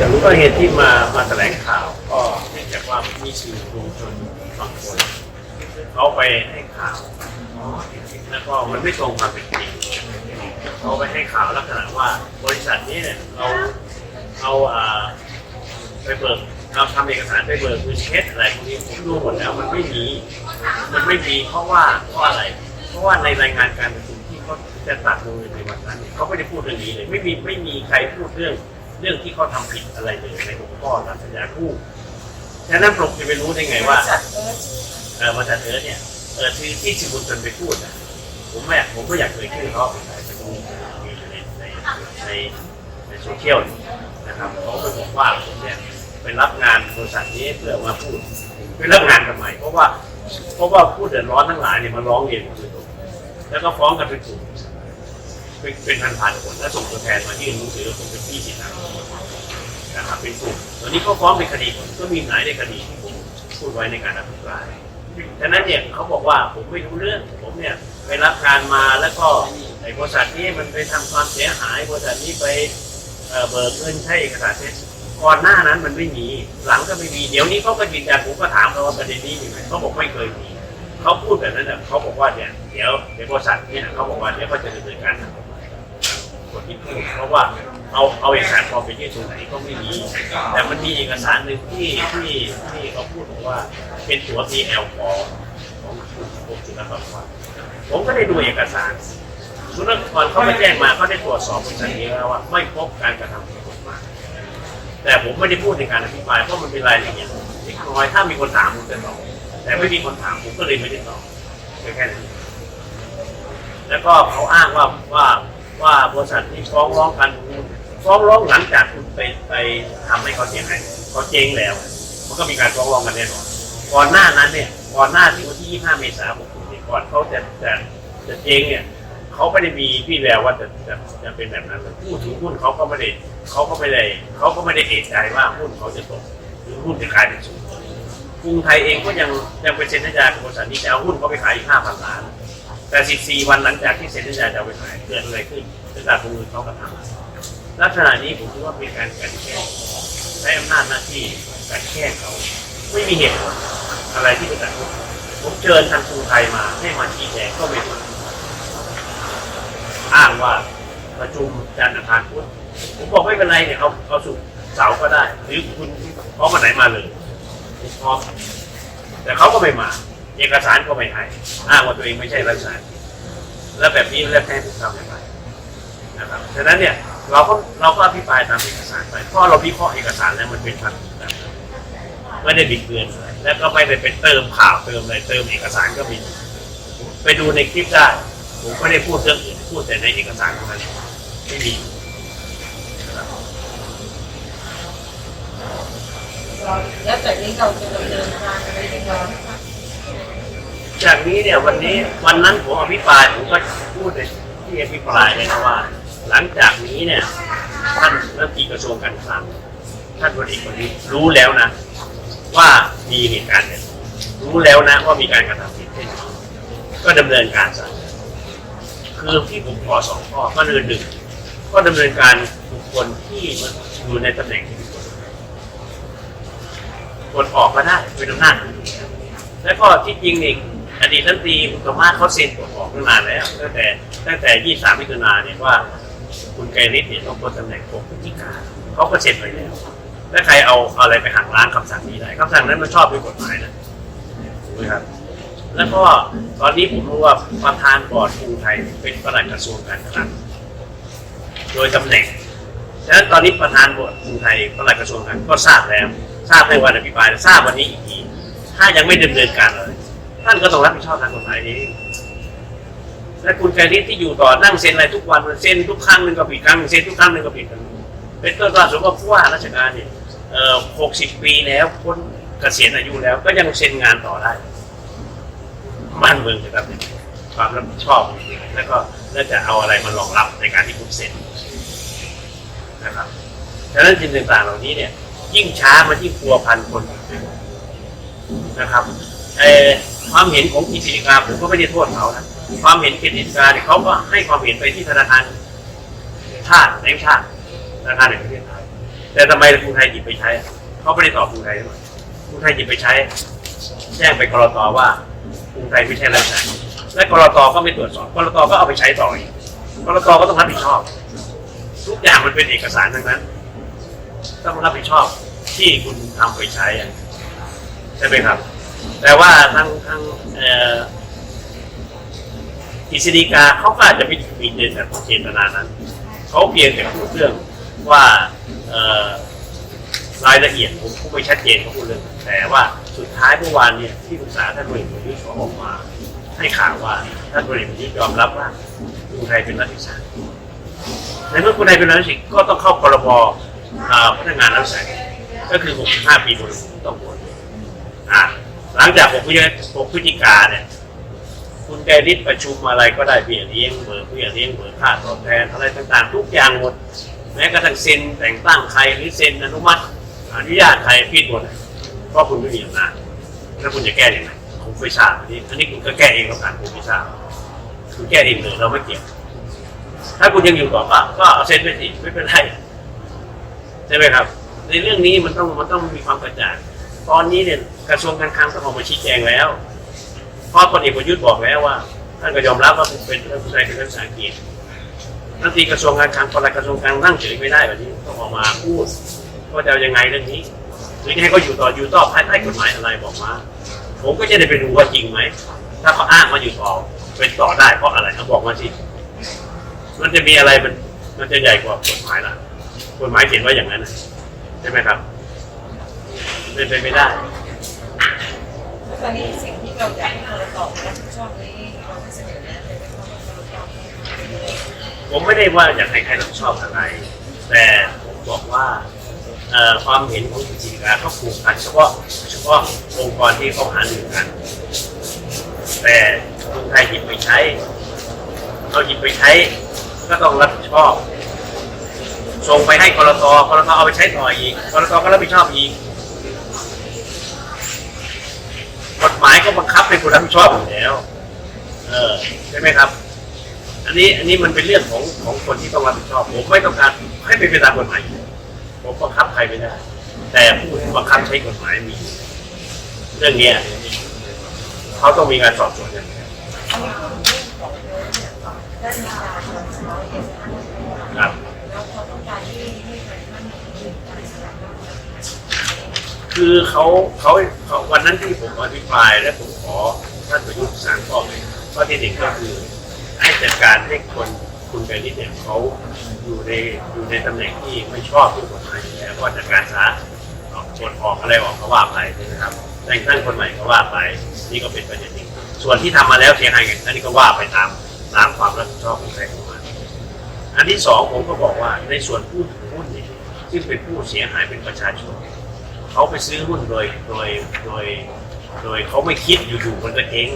จะรู้ว่าเหตุที่มามาแถลงข่าวก็เนื่องจากว่ามีสื่อมวลชนบางคนเขาไปให้ข่าวแล้วก็มันไม่ตรงความเป็นจริงเขาไปให้ข่าวลักษณะว่าบริษัทนี้เนี่ยเราเอาอ่าไปเบิกเราทำเอกสารไปเบิกคือเช็ดอะไรพวกนี้ผมดูหมดแล้วมันไม่มี มันไม่มีเพราะว่าเพราะอะไร เพราะว่าในรายงานการประชุมที่เขาจะตัดลงในวันนั้นเนี่ยเขาไม่ได้พูดเรื่องนี้เลย ไม่มีไม่มีใครพูดเรื่อง เรื่องที่เขาทำผิดอะไรเลยในหัวข้อตามสัญญาคู่ฉะนั้นผมจะไปรู้ได้ไงว่าเออบริษัทเอิร์ธเนี่ยเออที่ที่สิบุญชนไปพูดนะผมไม่อยากผมก็อยากเคยชื่อเขาเป็นใครไปดูมีอยู่ในในในในโซเชียลนะครับเขาไปบอกว่าผมเนี่ยไปรับงานบริษัทนี้เพื่อมาพูดไปรับงานทำไมเพราะว่าเพราะว่าผู้เดือดร้อนทั้งหลายเนี่ยมาร้องเรียนผมโดยตรงแล้วก็ฟ้องกันเป็นกลุ่ม เป็นเป็นพันๆคนแล้วส่งตัวแทนมายื่นหนังสือผมเป็นพี่สิทธิ์นะครับเป็นกลุ่มตอนนี้เขาฟ้องเป็นคดีก็มีหลายในคดีที่ผมพูดไว้ในการอภิปรายฉะนั้นเนี่ยเขาบอกว่าผมไม่รู้เรื่องผมเนี่ยไปรับการมาแล้วก็ไอ้บริษัทนี้มันไปทำความเสียหายบริษัทนี้ไปเบิกเงินใช้เอกสารเท็จก่อนหน้านั้นมันไม่มี หลังก็ไม่มีเดี๋ยวนี้เขาก็ยืนยันผมก็ถามเขาว่าประเด็นนี้มีไหมเขาบอกไม่เคยมีเขาพูดแบบนั้นน่ะเขาบอกว่าเนี่ยเดี๋ยวเดี๋ยวบริษัทเนี่ยเขาบอกว่าเดี๋ยวเขาจะดำเนินการทางก คนที่พูดเพราะว่าเอาเอาเอกสารปลอมไปยื่นตรงไหนก็ไม่มี แต่มันมีเอกสารหนึ่งที่ที่ที่เขาพูดบอกว่า เป็นตัว TL ปลอมของคุณกรมศุลกากรผมก็ได้ดูเอกสารศุลกากรเขาไปแจ้งมาเขาได้ตรวจสอบบริษัทนี้แล้วว่าไม่พบการกระทำผิดกฎหมายแต่ผมไม่ได้พูดในการอภิปรายเพราะมันเป็นรายละเอียดเล็กน้อยถ้ามีคนถามผมจะตอบแต่ไม่มีคนถามผมก็เลยไม่ได้ตอบแค่นั้นแล้วก็เขาอ้างว่าว่า ว่าบริษัทที่ฟ้องร้องกันฟ้องร้องหลังจากคุณไปไปทำให้เขาเสียหายเขาเจ๊งแล้ว มันก็มีการฟ้องร้องกันแน่นอนก่อนหน้านั้นเนี่ยก่อนหน้าที่วันที่ 25 เมษายน60เนี่ยก่อนเขาจะจะจะเจ๊งเนี่ยเขาไม่ได้มีวี่แววว่าจะจะจะเป็นแบบนั้นผู้ถือหุ้นเขาก็ไม่ได้เขาก็ไม่ได้เขาก็ไม่ได้เอะใจว่าหุ้นเขาจะตกหรือหุ้นจะกลายเป็นศูนย์กรุงไทยเองก็ยังยังเป็นเซ็นสัญญากับบริษัทนี้จะเอาหุ้นเขาไปขายอีก5,000 ล้าน แต่ 14 วันหลังจากที่เซ็นสัญญาจะเอาไปขายเกิดอะไรขึ้น บริษัทลงมือเขากระทำลักษณะนี้ผมคิดว่าเป็นการกันแกล้งใช้อำนาจหน้าที่กลั่นแกล้งเขาไม่มีเหตุผลอะไรที่จะผมเชิญทางกรุงไทยมาให้มาชี้แจงก็ไม่มาอ้างว่าประชุมจันทร์อังคารพุธผมบอกไม่เป็นไรเนี่ยเอาเอาสุกเสาร์ก็ได้ หรือคุณพร้อมมาไหนมาเลยผมพร้อมแต่เขาก็ไม่มา เอกสารก็ไม่ให้อ้างว่าตัวเองไม่ใช่รัฐสารแล้วแบบนี้แล้วแพ้ผมทำย่างไร นะครับฉะนั้นเนี่ยเราก็เราก็อภิปรายตามเอกสารไปเพราะเราวิเคราะห์เอกสารแล้วมันเป็นพันธุ์แบบนั้นไม่ได้บิดเบือนอะไรแล้วก็ไม่ได้ไปเติมข่าวเติมอะไรเติมเอกสารก็มีไปดูในคลิปได้ผมไม่ได้พูดเรื่องอื่นพูดแต่ในเอกสารเท่านั้นไม่มีนะครับแล้วจากนี้เราจะดำเนินการอะไรยังไงจากนี้เนี่ยวันนี้วันนั้นผมอภิปรายผมก็พูดในที่อภิปรายเลยนะว่า หลังจากนี้เนี่ยท่านรัฐมนตรีกระทรวงการคลังท่านพลเอกประวิตรรู้แล้วนะ ว่ามีเหตุการณ์เนี่ยรู้แล้วนะว่ามีการกระทำผิดเช่นนี้ก็ดำเนินการซะคือที่ผมขอสองข้อก็คือหนึ่งก็ดำเนินการบุคคลที่มันอยู่ในตำแหน่งที่ผิดกมายกดออกก็ได้เป็นอำนาจแล้วก็ที่จริงนี่อดีตรัฐมนตรีคุณสมาเขาเซ็นกดออกตั้งนานแล้วตั้งแต่ตั้งแต่ 23 มิถุนาเนี่ยว่า คุณไกรฤทธิ์เนี่ยต้องพ้นตำแหน่ง6พฤศจิการเขาก็เซ็นไปแล้วแล้วใครเอาอะไรไปหักล้างคำสั่งนี้ได้คำสั่งนั้นมันชอบด้วยกฎหมายนะถูไหมครับ แล้วก็ตอนนี้ผมรู้ว่าประธานบอร์ดกรุงไทยเป็นประหลัดกระทรวงการคลังโดยตำแหน่งฉะนั้นตอนนี้ประธานบอร์ดกรุงไทยประหลัดกระทรวงการก็ทราบแล้ว ทราบในวันอภิปรายทราบวันนี้อีกทีถ้ายังไม่ดำเนินการเลยท่านก็ต้องรับผิดชอบทางกฎหมายเอง และคุณไกรฤทธิ์ที่อยู่ต่อนั่งเซ็นอะไรทุกวันเซ็นทุกครั้งหนึ่งก็ผิดครั้งหนึ่งเซ็นทุกครั้งหนึ่งก็ผิดครั้งเป็นต้นว่าสมมติว่าผู้ว่าราชการเนี่ยเอ่อหกสิบปีแล้วพ้นเกษียณอายุแล้ว ก็ยังเซ็นงานต่อได้บ้านเมืองจะครับความรับผิดชอบแล้วก็แล้วจะเอาอะไรมารองรับในการที่คุณเซ็นนะครับฉะนั้นสิ่งต่างๆเหล่านี้เนี่ยยิ่งช้ามันยิ่งพัวพันคนนะครับเอ่อความเห็นของกิจกาผมก็ไม่ได้โทษเขานะ ความเห็นกิจการเนี่ยเขาก็ให้ความเห็นไปที่ธนาคารชาติแบงชาติธนาคารแห่งประเทศไทยแต่ทำไมกรุงไทยหยิบไปใช้เขาไม่ได้ตอบกรุงไทยด้วยกรุงไทยหยิบไปใช้ แจ้งไปกรตว่ากรุงไทยไม่ใช่รัฐบาลและกรตก็ไม่ตรวจสอบกรตก็เอาไปใช้ต่ออีกกรตก็ต้องรับผิดชอบ ทุกอย่างมันเป็นเอกสารทั้งนั้นต้องรับผิดชอบที่คุณทำไปใช้ใช่ไหมครับ แต่ว่าทางทาง อ่อกิจดีกาเขาก็อาจจะไม่มีเจตเจตนานั้นเขาเพียงแต่พูดเรื่องว่ารายละเอียดผมพูดไม่ชัดเจนเขาพูดเรื่องแต่ว่าสุดท้ายเมื่อวานเนี่ยที่ปรึกษาท่านบริษัทยุทธ์ออกมาให้ข่าวว่าท่านบริษัทยุทธ์ยอมรับว่ากรุงไทยเป็นรัฐวิสาหกิจในเมื่อกรุงไทยเป็นรัฐวิสาหกิจก็ต้องเข้าพรบอ่าพนักงานรัฐวิสาหกิจก็คือ 65 ปีบริสุทธิ์ต้องโหวตอ่าหลังจาก 6 พฤศจิ6พฤศจิกาเนี่ย คุณแกนิดประชุมอะไรก็ได้เบี้ยเลี้ยงเบิกเบี้ยเลี้ยงเบิกค่าตอบแทนอะไรต่างๆ ทุกอย่างหมด แม้กระทั่งเซ็นแต่งตั้งใครหรือเซ็นอนุมัติ อนุญาตใครผิดหมดเพราะคุณไม่มีอำนาจแล้วคุณจะแก้ยังไงผมไม่ทราบอันนี้อันนี้คุณก็แก้เองแล้วกันผมไม่ทราบคุณแก้เองเลยเราไม่เกี่ยวถ้าคุณยังอยู่ต่อก็ก็เอาเซ็นไปสิไม่เป็นไรใช่ไหมครับ ในเรื่องนี้มันต้องมันต้องมีความกระจ่างตอนนี้เนี่ยกระทรวงการคลังต้องออกมาชี้แจงแล้ว เพราะพลเอกประยุทธ์บอกแล้วว่า ท่านก็ยอมรับว่าเป็นเรื่องผู้ชายเป็นเรื่องภาษาอังกฤษรัฐมนตรีกระทรวงการคลังปลัดกระทรวงการคลังนั่งเฉยไม่ได้แบบนี้ต้องออกมาพูดว่าจะยังไงเรื่องนี้หรือให้เขาอยู่ต่ออยู่ต่อภายใต้กฎหมายอะไรบอกมาผมก็จะได้ไปดูว่าจริงไหมถ้าเขาอ้างมาอยู่ต่อเป็นต่อได้เพราะอะไรเขาบอกมาสิมันจะมีอะไรมันมันจะใหญ่กว่ากฎหมายละกฎหมายเขียนว่าอย่างนั้นใช่ไหมครับเป็นไปไม่ได้ตอนนี้สิ่ง เราอยากให้เราตอบรับผิดชอบนี้เราไม่เสนอแนะเลยนะคะว่าเราตอบผมไม่ได้ว่าอยากให้ใครรับชอบอะไร แต่ผมบอกว่าเอ่อความเห็นของกิจการเขาผูกกันเฉพาะเฉพาะองค์กรที่เขาหารือกัน แต่คนไทยหยิบไปใช้เราหยิบไปใช้ ก็ต้องรับผิดชอบส่งไปให้กรตกรตเอาไปใช้ต่ออีกกรตก็รับผิดชอบอีกายก็บังคับให้คุณรับผิดชอบอยู่แล้ว เออใช่ไหมครับ อันนี้อันนี้มันเป็นเรื่องของของคนที่ต้องรับผิดชอบ ผมไม่ต้องการให้เป็นไปตามกฎหมายผมบังคับใครไม่ได้ แต่ผู้บังคับใช้กฎหมายมี เรื่องเนี้ยเขาต้องมีการสอบสวนกันได้มีการทำร้อยเอ็ดท่านครับ คือเขาเขาเขาวันนั้นที่ผมอภิปรายและผมขอท่านประยุทธ์สามข้อเลยข้อที่หนึ่งก็คือให้จัดการให้คนคุณไปนิดเนี่ยเขาอยู่ในอยู่ในตำแหน่งที่ไม่ชอบด้วยกฎหมายอยู่แล้วก็จัดการซะออกกฎออกอะไรออกก็ว่าไปนะครับแต่งตั้งคนใหม่ก็ว่าไป นี่ก็เป็นประเด็นหนึ่งส่วนที่ทำมาแล้วเสียหายอันนี้ก็ว่าไปตามตามความรับผิดชอบของใครของมันอันที่สองผมก็บอกว่าในส่วนผู้ถือหุ้นเนี่ยซึ่งเป็นผู้เสียหายเป็นประชาชน เขาไปซื้อหุ้นโดยโดยโดย โดยเขาไม่คิดอยู่ๆมันก็เจ๊ง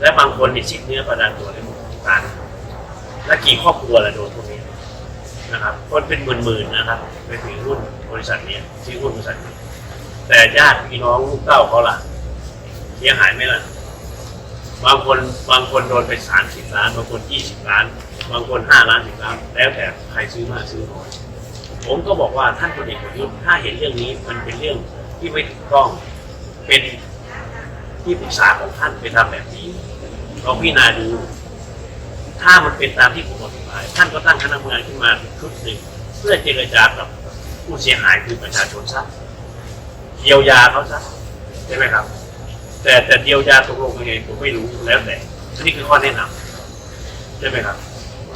และบางคนนี่ชิ้นเนื้อประดานตัวในหมตานและกี่ครอบครัวละโดนพวกนี้นะครับคนเป็นหมื่นๆนะครับไปถือหุ้นบริษัทนี้ซื้อหุ้นบริษัทนี้แต่ญาติพี่น้องลูกเต้าเขาล่ะเสียหายไหมล่ะบางคนบางคนโดนไปสามสิบล้าน บางคนยี่สิบล้าน บางคนห้าล้านสิบล้าน แล้วแต่ใครซื้อมากซื้อน้อย ผมก็บอกว่าท่านพลเอกประยุทธ์ถ้าเห็นเรื่องนี้มันเป็นเรื่องที่ไม่ถูกต้องเป็นที่ปรึกษาของท่านไปทำแบบนี้ลองพิจารณาดู ถ้ามันเป็นตามที่ผมอธิบาย ท่านก็ตั้งคณะทำงานขึ้นมาชุดหนึ่งเพื่อเจรจากับผู้เสียหายคือประชาชนซะเยียวยาเขาซะใช่ไหมครับ แต่แต่เยียวยาตกลงยังไงผมไม่รู้แล้วแต่นนี้คือข้อแนะนำใช่ไหมครับ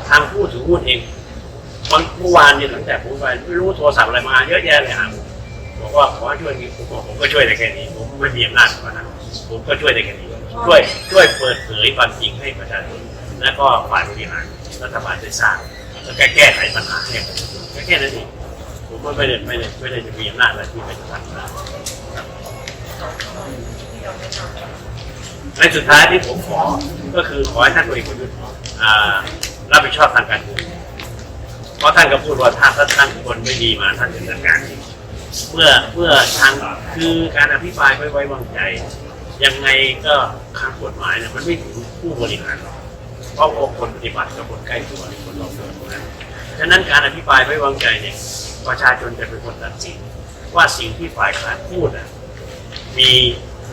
ทางผู้ถือหุ้นเอง วันเมื่อวานเนี่ยหลังจากผมไปไม่รู้โทรศัพท์อะไรมาเยอะแยะเลยครับบอกว่าขอช่วยนี้ผมบอกผมก็ช่วยได้แค่นี้ ผมไม่มีอำนาจกว่านั้นผมก็ช่วยได้แค่นี้ช่วยช่วยเปิดเผยความจริงให้ประชาชนและก็ฝ่ายบริหารรัฐบาลได้ทราบแล้วก็แก้ไขปัญหาให้ประชาชนแค่นั้นเองผมไม่ได้ไม่ได้ไม่ได้จะมีอำนาจอะไรที่ไปทำได้ในสุดท้ายที่ผมขอก็คือขอให้ท่านพลเอกประยุทธ์อ่ารับผิดชอบทางการเมือง เพราะท่านก็พูดว่าถ้าท่านตั้งคนไม่ดีมาท่านจะจัดการเมื่อเมื่อทางคือการอภิปรายไม่ไว้วางใจ ยังไงก็ข้างกฎหมายเนี่ยมันไม่ถึงผู้บริหารหรอกเพราะว่าคนปฏิบัติกับคนใกล้ตัวคนรอบตัวนั้นฉะนั้นการอภิปรายไม่ว้วางใจเนี่ยประชาชนจะเป็นคนตัดสินว่าสิ่งที่ฝ่ายค้านพูดน่ะมี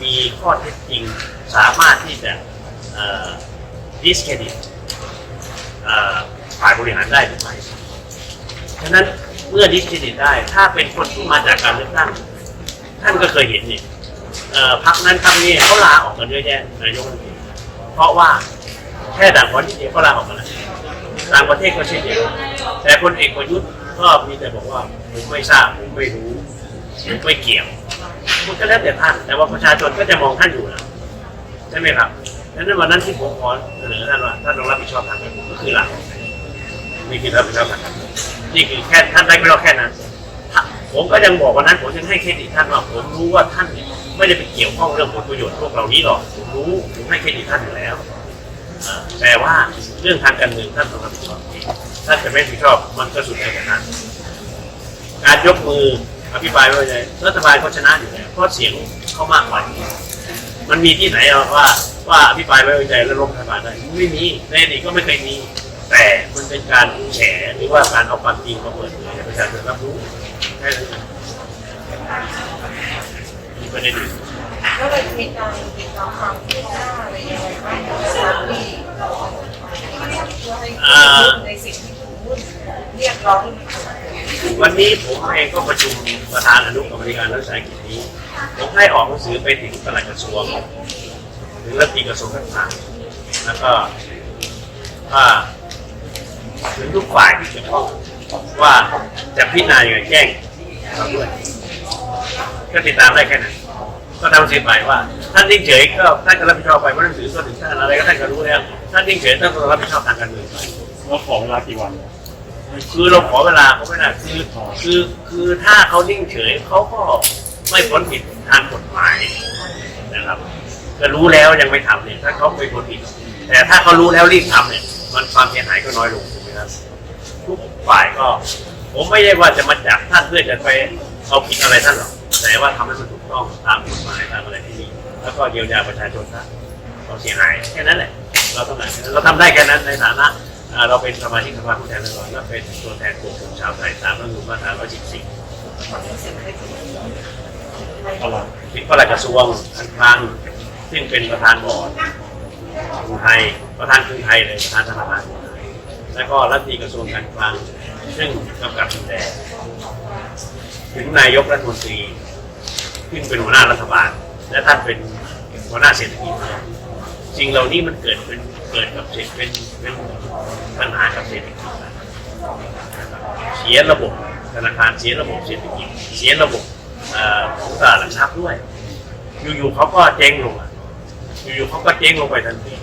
มีข้อเท็จจริงสามารถที่จะดิสเครดิตฝ่ายบริหารได้หรือไม่ ฉะนั้นเมื่อดิสเครดิตได้ ถ้าเป็นคนที่มาจากการเลือกตั้งท่านก็เคยเห็นนี่พักนั้นพักนี้เขาลาออกกันเยอะแยะนายกรัฐมนตรีเพราะว่าแค่ด่างวันที่เดียวก็ลาออกมาแล้วต่างประเทศก็เช่นเดียวแต่คนเอกประยุทธ์ก็มีแต่บอกว่าผมไม่ทราบผมไม่รู้ผมไม่เกี่ยวมันก็แล้วแต่ท่านแต่ว่าประชาชนก็จะมองท่านอยู่นะใช่ไหมครับดังนั้นวันนั้นที่ผมขอเสนอท่านว่าท่านต้องรับผิดชอบทางการเมืองก็คือหลาออก นี่คือรับผิดชอบทางการเมืองนี่คือแค่ท่านได้ไม่รอแค่นั้นผมก็ยังบอกวันนั้นผมยังให้เครดิตท่านว่าผมรู้ว่าท่านไม่ได้ไปเกี่ยวข้องเรื่องผลประโยชน์พวกเรานี้หรอกผมรู้ผมให้เครดิตท่านอยู่แล้วแต่ว่าเรื่องทางการเมืองท่านต้องรับผิดชอบเองท่านจะไม่รับผิดชอบมันก็สุดแล้วแต่ท่านการยกมืออภิปรายไม่ไว้ใจรัฐบาลก็ชนะอยู่แล้วเพราะเสียงเขามากกว่ามันมีที่ไหนหรอว่าว่าอภิปรายไม่ไว้ใจแล้วล้มรัฐบาลได้ไม่มีในอดีตก็ไม่เคยมี แต่มันเป็นการแฉหรือว่าการเอาความจริงมาเปิดเผยให้ประชาชนรับรู้แค่นั้นเองมีประเด็นอื่น ก็เลยมีการติดตามความคืบหน้าอะไรยังไงบ้างนะคะที่เพื่อ่า ในสิ่งที่คุณพูดเรียกร้องวันนี้ผมเองก็ประชุมประธานอนุกรรมการรัฐวิสาหกิจนี้ ผมให้ออกหนังสือไปถึงปลัดกระทรวงถึงรัฐมนตรีกระทรวงการคลังแล้วก็ว่า ถึงทุกฝ่ายที่เกี่ยวข้องว่าจะพิจารณาอย่างไรแจ้งเราด้วยก็ติดตามได้แค่นั้นก็ทำสิไปว่าท่านนิ่งเฉยก็ท่านก็รับผิดชอบไปเพราะหนังสือก็ถึงท่านอะไรก็ท่านก็รู้แล้วท่านนิ่งเฉยท่านก็รับผิดชอบทางการเมืองไปว่าขอเวลากี่วัน คือเราขอเวลาเขาไม่ได้คือคือคือถ้าเขานิ่งเฉยเขาก็ไม่พ้นผิดทางกฎหมายนะครับก็รู้แล้วยังไม่ทำเนี่ยถ้าเขาไม่พ้นผิด แต่ถ้าเขารู้แล้วรีบทำเนี่ยมันความเสียหายก็น้อยลง ถูกไหมครับทุกฝ่ายก็ ผมไม่ได้ว่าจะมาจับท่านเพื่อจะไปเอาผิดอะไรท่านหรอกแต่ว่าทำให้มันถูกต้องตามกฎหมายตามอะไรที่มีแล้วก็เยียวยาประชาชนซะความเสียหายแค่นั้นแหละ เราต้องการแค่นั้นเราทำได้แค่นั้นในฐานะอ่าเราเป็นสมาชิกสภาผู้แทนราษฎรและเป็นตัวแทนกลุ่มชนชาวไทยตามรัฐธรรมนูญมาตรา114ความรู้สึกได้ถึงอะไรที่ปลัดกระทรวงการคลังซึ่งเป็นประธานบอร์ดกรุงไทยประธานกรุงไทยเลยประธานธนาคารกรุงไทย แล้วก็รัฐมนตรีกระทรวงการคลัง ซึ่งกำกับดูแลถึงนายกรัฐมนตรีซึ่งเป็นหัวหน้ารัฐบาล และท่านเป็นหัวหน้าเศรษฐกิจสิ่งเหล่านี้มันเกิดเป็นเกิดกับเศรษฐเป็นเป็นปัญหากับเศรษฐกิจเสียระบบธนาคารเสียระบบเศรษฐกิจเสียระบบของตลาดหลักทรัพย์ด้วย อยู่ๆเขาก็เจ๊งลงอะอยู่ๆเขาก็เจ๊งลงไปทันที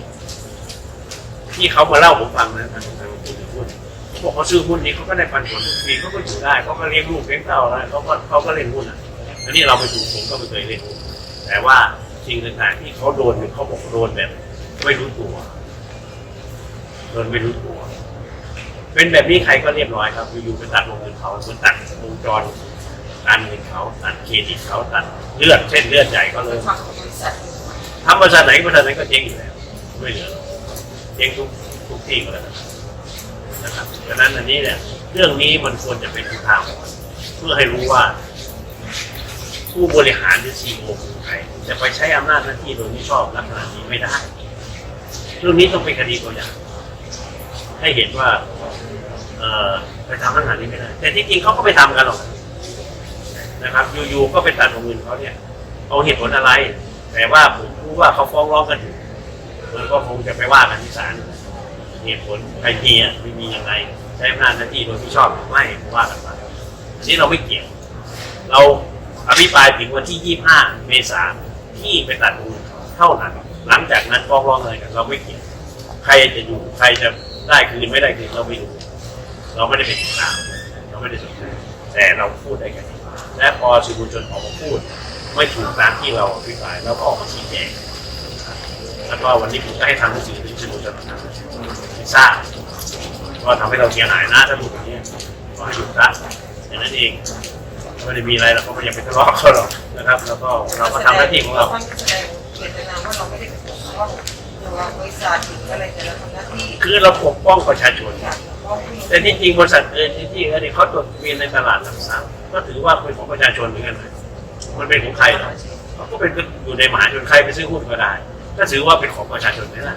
ที่เขามาเล่าผมฟังนะทางทางผู้ถือหุ้นเขาบอกเขาซื้อหุ้นนี้เขาก็ได้ปันผลทุกปีเขาก็อยู่ได้เขาก็เลี้ยงลูกเลี้ยงเต้าแล้วเขาก็เขาก็เล่นหุ้นอะอันนี้เราไปดูผมก็ไม่เคยเล่นหุ้นแต่ว่าสิ่งต่างๆที่เขาโดนเนี่ยเขาบอกโดนแบบ ไม่รู้ตัวโดนไม่รู้ตัว เป็นแบบนี้ใครก็เรียบร้อยครับอยู่ๆไปตัดวงเงินเขาเหมือนตัดวงจรการเงินเขาตัดเครดิตเขาตัดเลือดเส้นเลือดใหญ่ก็เลยฝั่งของบริษัททำบริษัทไหนบริษัทไหนก็เจ๊งอยู่แล้วไม่เหลือหรอก เจ๊งทุกทุกที่ก็แล้วนะครับดังนั้นอันนี้เนี่ยเรื่องนี้มันควรจะเป็นทางเพื่อให้รู้ว่า ผู้บริหารหรือซีโอของใครจะไปใช้อำนาจหน้าที่โดยไม่ชอบลักษณะนี้ไม่ได้ เรื่องนี้ต้องเป็นคดีตัวอย่างให้เห็นว่าเออไปทำลักษณะนี้ไม่ได้ แต่ที่จริงเขาก็ไปทำกันหรอกนะครับอยู่ๆก็ไปตัดของเงินเขาเนี่ยเอาเหตุผลอะไร แต่ว่าผมรู้ว่าเขาฟ้องร้องกันอยู่ มันก็คงจะไปว่ากันที่ศาลเหตุผลใครเพียไม่มีอย่างไรใช้อำนาจหน้าที่โดยที่ชอบหรือไม่ว่ากันไปอันนี้เราไม่เกี่ยว เราอภิปรายถึงวันที่ 25 เมษายนที่ไปตัดมูลเท่านั้น หลังจากนั้นฟ้องร้องอะไรกันเราไม่เกี่ยว ใครจะอยู่ใครจะได้คืนไม่ได้คืนเราไม่รู้เราไม่ได้เป็นติดตามเราไม่ได้สนใจแต่เราพูดได้แค่นี้และพอสื่อมวลชนออกมาพูด ไม่ถูกตามที่เราอภิปรายเราก็ออกมาชี้แจง แล้วก็วันนี้ผมก็ให้ทางหนังสือถึงสื่อมวลชนทราบว่าทำให้เราเสียหายนะถ้าพูดแบบนี้ขอให้หยุดซะอย่างนั้นเองไม่ได้มีอะไรเราก็ไม่อยากไปทะเลาะเขาหรอกนะครับ แล้วก็เราก็ทำหน้าที่ของเราเจตนาว่าเราไม่ได้เกี่ยวข้องตัวบริษัทหรืออะไรแต่เราทำหน้าที่คือเราปกป้องประชาชน แต่ที่จริงบริษัทเออที่ที่เนี่ยเขาจดทะเบียนในตลาดหลักทรัพย์ก็ถือว่าเป็นของประชาชนเหมือนกันมันเป็นของใครเหรอก็เป็นอยู่ในมหาชนใครไปซื้อหุ้นก็ได้ ก็ถือว่าเป็นของประชาชนไหมล่ะ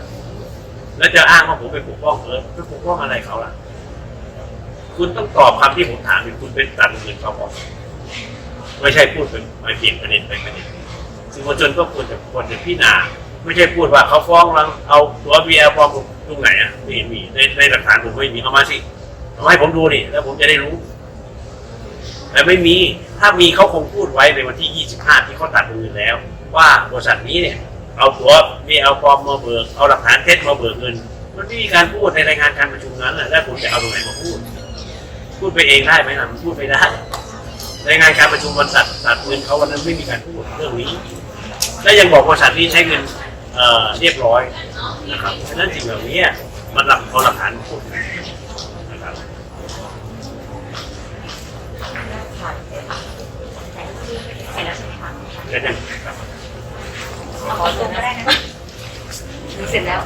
แล้วจะอ้างว่าผมไปปกป้องเออไปปกป้องอะไรเขาล่ะ คุณต้องตอบคำที่ผมถามเป็นคุณเป็นตันเงินเขาบอกไม่ใช่พูดเป็นไปเปลี่ยนประเด็นไปประเด็นสื่อมวลชนก็ควรจะควรจะพิจารณาไม่ใช่พูดว่าเขาฟ้องเราเอาตัวเบียร์ฟ้องตรงไหนอะไม่เห็นมีในในหลักฐานผมไม่มีเอามาสิเอามาให้ผมดูนี่แล้วผมจะได้รู้ แต่ไม่มีถ้ามีเขาคงพูดไว้ในวันที่ 25 ที่เขาตัดมือแล้ว ว่าบริษัทนี้เนี่ย เอาตัวมีเอาฟอร์มมาเบิกเอาหลักฐานเท็จมาเบิกเงิน มันไม่มีการพูดในรายงานการประชุมนั้นแหละแล้วผมจะเอาตรงไหนมาพูด พูดไปเองได้ไหมล่ะมันพูดไม่ได้รายงานการประชุมวันตัตัดเงินเขาวันนั้นไม่มีการพูดเรื่องนี้ และยังบอกบริษัทนี้ใช้เงินเอ่อเรียบร้อยนะครับฉะนั้นสิ่งเหล่านี้มันหลักเอาหลักฐานมาพูด เสร็จแล้ว